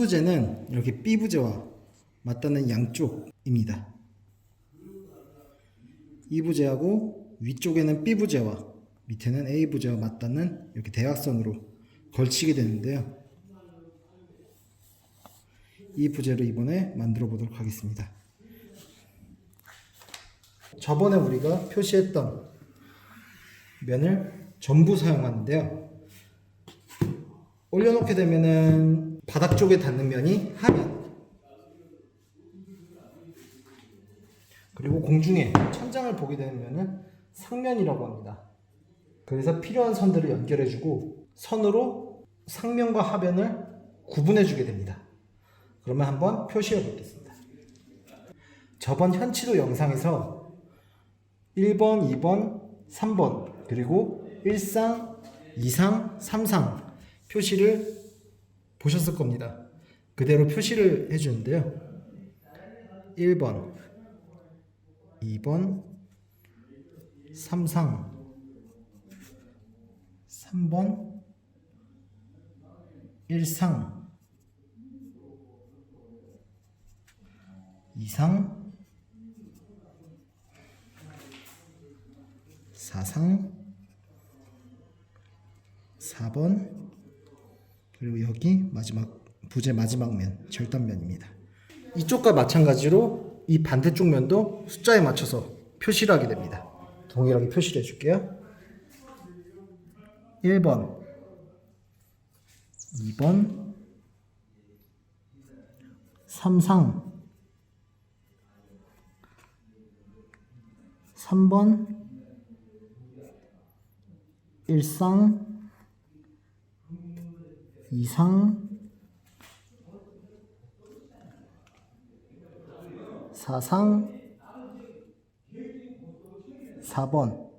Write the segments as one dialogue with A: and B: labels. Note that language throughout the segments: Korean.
A: C부제는 이렇게 B부제와 맞닿는 양쪽입니다. E부제하고 위쪽에는 B부제와 밑에는 A부제와 맞닿는 이렇게 대각선으로 걸치게 되는데요. 이 부제를 이번에 만들어 보도록 하겠습니다. 저번에 우리가 표시했던 면을 전부 사용하는데요. 올려놓게 되면은 바닥 쪽에 닿는 면이 하면 그리고 공중에 천장을 보게 되는 면은 상면이라고 합니다. 그래서 필요한 선들을 연결해주고 선으로 상면과 하변을 구분해주게 됩니다. 그러면 한번 표시해 보겠습니다. 저번 현치도 영상에서 1번, 2번, 3번 그리고 1상, 2상, 3상 표시를 보셨을 겁니다. 그대로 표시를 해주는데요. 1번, 2번, 3상, 3번, 1상, 2상, 4상, 4번, 그리고 여기 마지막 부제 마지막 면 절단면입니다. 이쪽과 마찬가지로 이 반대쪽 면도 숫자에 맞춰서 표시를 하게 됩니다. 동일하게 표시를 해줄게요. 1번, 2번, 3상, 3번, 1상, 2상, 4상, 4번,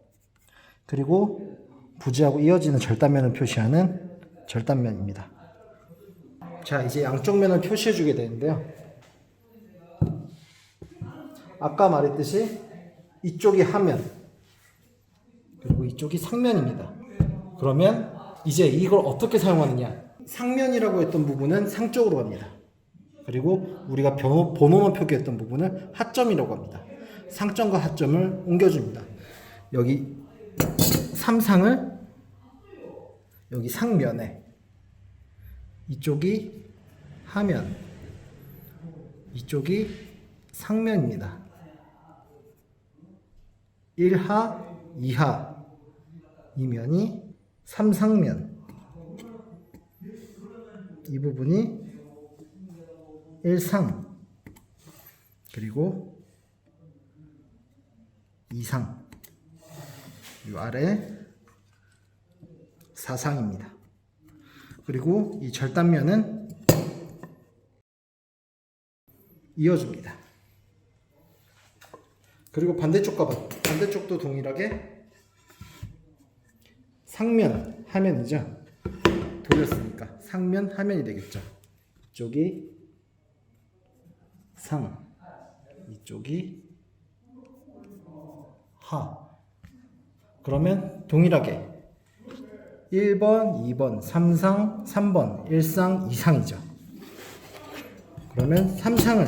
A: 그리고 부지하고 이어지는 절단면을 표시하는 절단면입니다. 자, 이제 양쪽 면을 표시해 주게 되는데요. 아까 말했듯이 이쪽이 하면, 그리고 이쪽이 상면입니다. 그러면 이제 이걸 어떻게 사용하느냐? 상면이라고 했던 부분은 상쪽으로 갑니다. 그리고 우리가 번호, 번호만 표기했던 부분을 하점이라고 합니다. 상점과 하점을 옮겨줍니다. 여기 삼상을 여기 상면에 이쪽이 하면 이쪽이 상면입니다. 1하, 2하 이 면이 삼상면 이 부분이 1상 그리고 2상 이 아래 4상입니다. 그리고 이 절단면은 이어줍니다. 그리고 반대쪽과 반- 반대쪽도 동일하게 상면 하면이죠. 돌렸으니까 상면 하면이 되겠죠. 이쪽이 상, 이쪽이 하. 그러면 동일하게 1번, 2번, 3상, 3번, 1상, 2상이죠. 그러면 3상을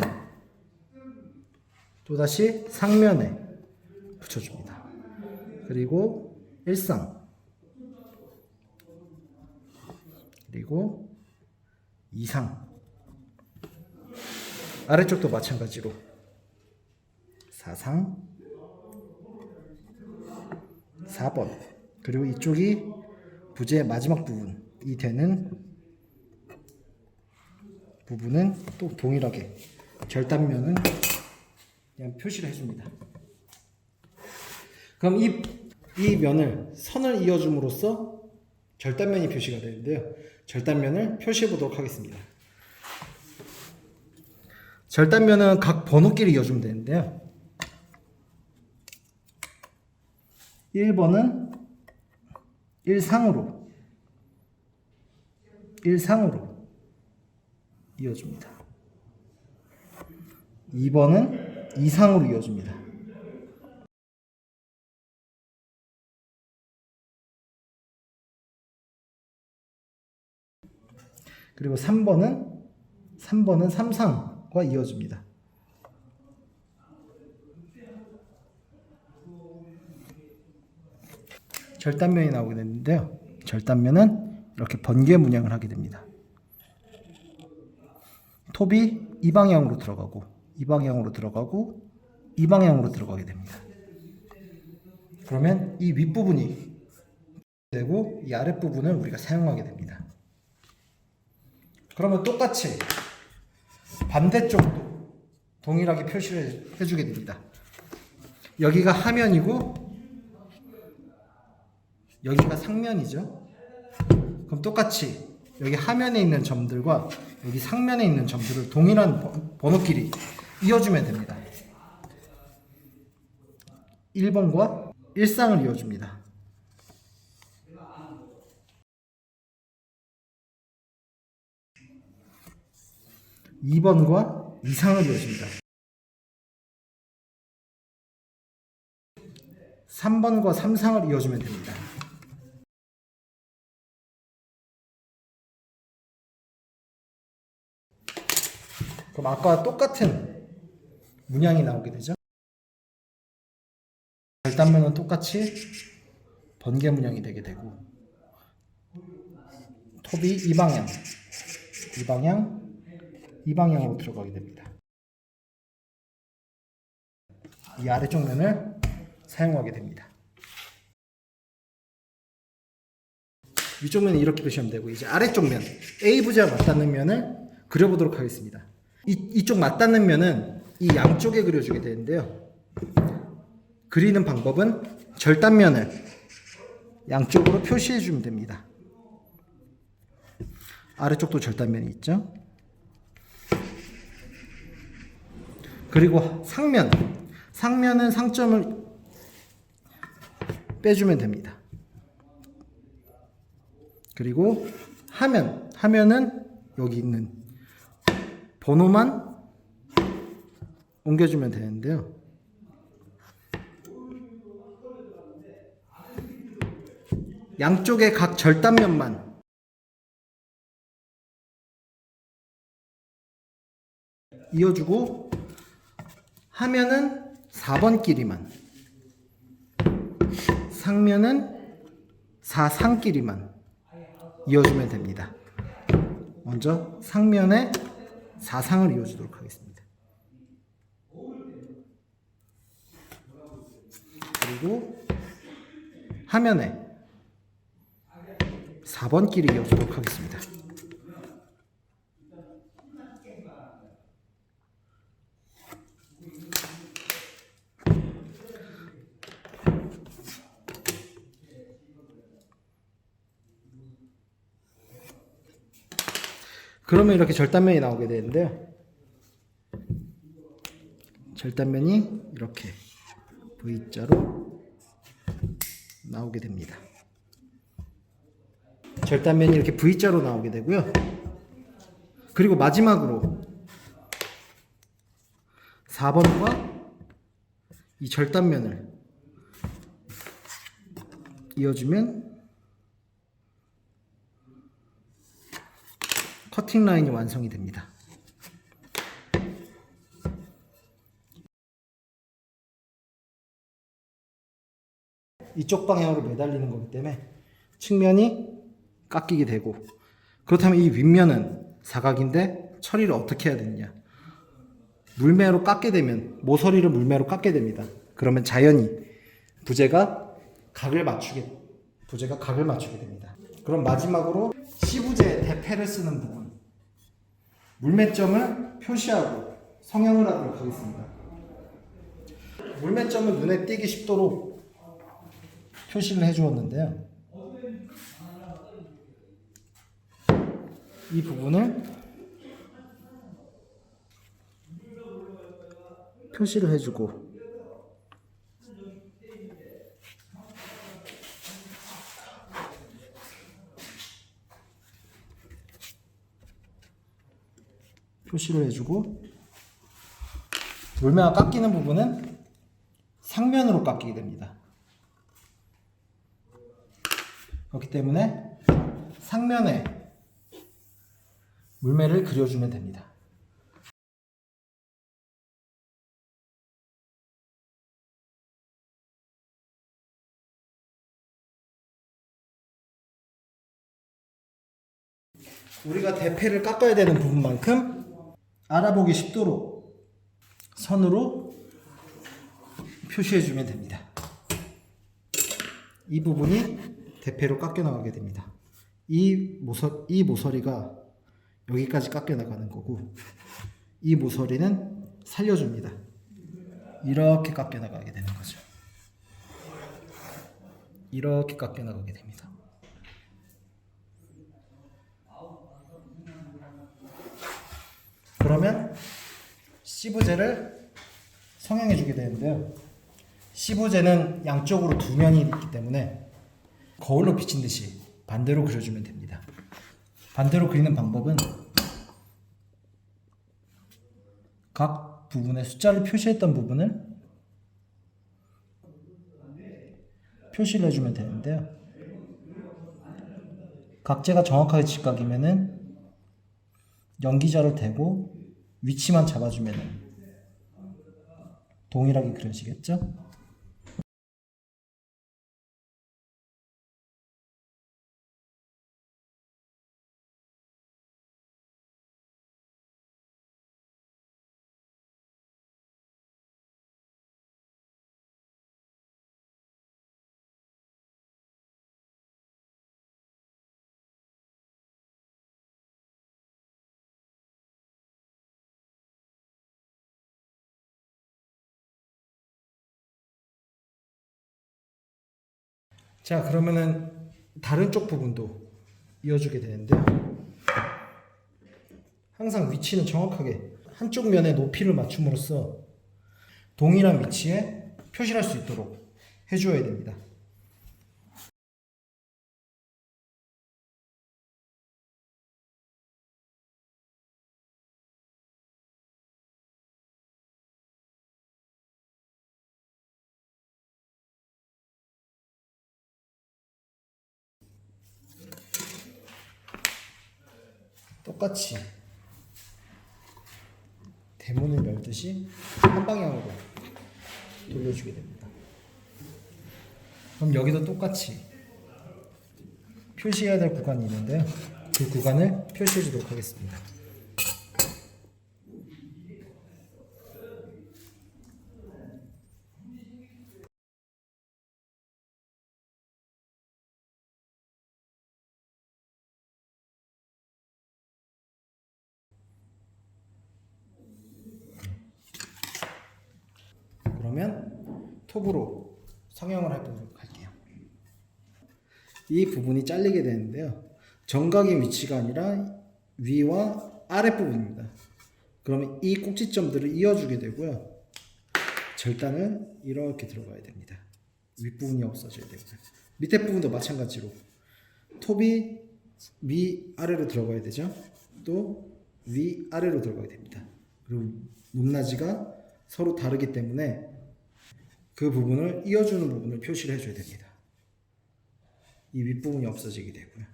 A: 또다시 상면에 붙여줍니다. 그리고 1상, 그리고 2상, 아래쪽도 마찬가지로 4상, 4번, 그리고 이쪽이 부제의 마지막 부분이 되는 부분은 또 동일하게 절단면은 그냥 표시를 해줍니다. 그럼 이, 이 면을 선을 이어줌으로써 절단면이 표시가 되는데요. 절단면을 표시해 보도록 하겠습니다. 절단면은 각 번호끼리 이어주면 되는데요. 1번은 1상으로 1상으로 이어줍니다. 2번은 2상으로 이어줍니다. 그리고 3번은 3번은 삼상과 이어집니다. 절단면이 나오게 되는데요. 절단면은 이렇게 번개 문양을 하게 됩니다. 톱이 이 방향으로 들어가고 이 방향으로 들어가고 이 방향으로 들어가게 됩니다. 그러면 이 윗부분이 되고 이 아랫부분을 우리가 사용하게 됩니다. 그러면 똑같이 반대쪽도 동일하게 표시를 해주게 됩니다. 여기가 하면이고 여기가 상면이죠. 그럼 똑같이 여기 하면에 있는 점들과 여기 상면에 있는 점들을 동일한 번- 번호끼리 이어주면 됩니다. 1번과 1상을 이어줍니다. 2번과 2상을 이어줍니다. 3번과 3상을 이어주면 됩니다. 그럼 아까와 똑같은 문양이 나오게 되죠. 절단면은 똑같이 번개 문양이 되게 되고 톱이 이 방향, 이 방향, 이 방향으로 들어가게 됩니다. 이 아래쪽 면을 사용하게 됩니다. 위쪽 면은 이렇게 보시면 되고 이제 아래쪽 면 A 부지와 맞닿는 면을 그려보도록 하겠습니다. 이, 이쪽 맞닿는 면은 이 양쪽에 그려주게 되는데요. 그리는 방법은 절단면을 양쪽으로 표시해 주면 됩니다. 아래쪽도 절단면이 있죠. 그리고 상면, 상면은 상점을 빼주면 됩니다. 그리고 하면, 하면은 여기 있는 번호만 옮겨주면 되는데요. 양쪽의 각 절단면만 이어주고 하면은 4번 끼리만 상면은 4상 끼리만 이어주면 됩니다. 먼저 상면에 4상을 이어주도록 하겠습니다. 그리고 화면에 4번 끼리 이어주도록 하겠습니다. 그러면 이렇게 절단면이 나오게 되는데요. 절단면이 이렇게 V자로 나오게 됩니다. 절단면이 이렇게 V자로 나오게 되고요. 그리고 마지막으로 4번과 이 절단면을 이어주면 커팅 라인이 완성이 됩니다. 이쪽 방향으로 매달리는 거기 때문에 측면이 깎이게 되고 그렇다면 이 윗면은 사각인데 처리를 어떻게 해야 되느냐? 물매로 깎게 되면 모서리를 물매로 깎게 됩니다. 그러면 자연히 부재가 각을 맞추게 부재가 각을 맞추게 됩니다. 그럼 마지막으로 시부재 대패를 쓰는 부분 물매점을 표시하고 성형을 하도록 하겠습니다 물매점을 눈에 띄기 쉽도록 표시를 해주었는데요. 이 부분을 표시를 해주고 표시를 해주고 물매가 깎이는 부분은 상면으로 깎이게 됩니다. 그렇기 때문에 상면에 물매를 그려주면 됩니다. 우리가 대패를 깎아야 되는 부분만큼 알아보기 쉽도록 선으로 표시해 주면 됩니다. 이 부분이 대패로 깎여 나가게 됩니다. 이 모서 이 모서리가 여기까지 깎여 나가는 거고 이 모서리는 살려줍니다. 이렇게 깎여 나가게 되는 거죠. 이렇게 깎여 나가게 됩니다. 그러면 시브제를 성형해 주게 되는데요. 시브제는 양쪽으로 두 면이 있기 때문에 거울로 비친 듯이 반대로 그려주면 됩니다. 반대로 그리는 방법은 각 부분에 숫자를 표시했던 부분을 표시를 해주면 되는데요. 각재가 정확하게 직각이면은 연기자를 대고 위치만 잡아주면 동일하게 그려지겠죠? 자 그러면은 다른 쪽 부분도 이어주게 되는데요. 항상 위치는 정확하게 한쪽 면의 높이를 맞춤으로써 동일한 위치에 표시를 할수 있도록 해주어야 됩니다. 똑같이 대문을 열듯이 한 방향으로 돌려주게 됩니다. 그럼 여기도 똑같이 표시해야 될 구간이 있는데요. 그 구간을 표시해 주도록 하겠습니다. 그러면 톱으로 성형을 해보도록 할게요. 이 부분이 잘리게 되는데요. 정각인 위치가 아니라 위와 아랫 부분입니다. 그러면 이 꼭지점들을 이어주게 되고요. 절단은 이렇게 들어가야 됩니다. 윗부분이 없어져야 되고요. 밑에 부분도 마찬가지로 톱이 위 아래로 들어가야 되죠. 또 위 아래로 들어가야 됩니다. 그리고 높낮이가 서로 다르기 때문에 그 부분을 이어주는 부분을 표시를 해줘야 됩니다. 이 윗부분이 없어지게 되고요.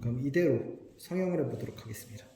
A: 그럼 이대로 성형을 해보도록 하겠습니다.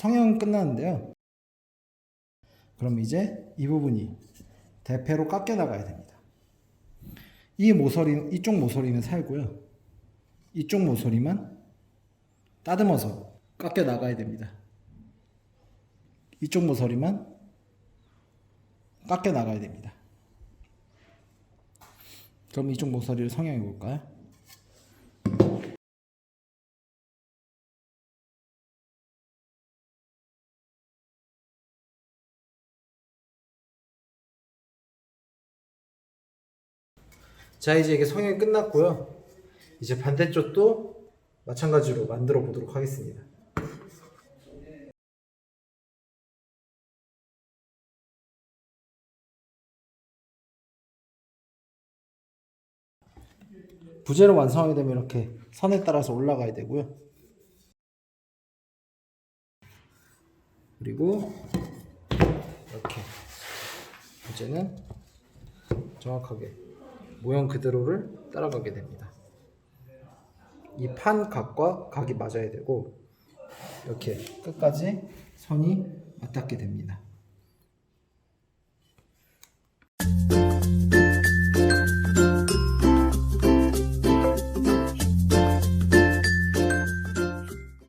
A: 성형 끝났는데요. 그럼 이제 이 부분이 대패로 깎여 나가야 됩니다. 이 모서리 이쪽 모서리는 살고요. 이쪽 모서리만 따듬어서 깎여 나가야 됩니다. 이쪽 모서리만 깎여 나가야 됩니다. 그럼 이쪽 모서리를 성형해 볼까요? 자 이제 이게 성형이 끝났고요. 이제 반대쪽도 마찬가지로 만들어 보도록 하겠습니다. 부재를 완성하게 되면 이렇게 선에 따라서 올라가야 되고요. 그리고 이렇게 부재는 정확하게 모형 그대로를 따라가게 됩니다. 이 판 각과 각이 맞아야 되고 이렇게 끝까지 선이 맞닿게 됩니다.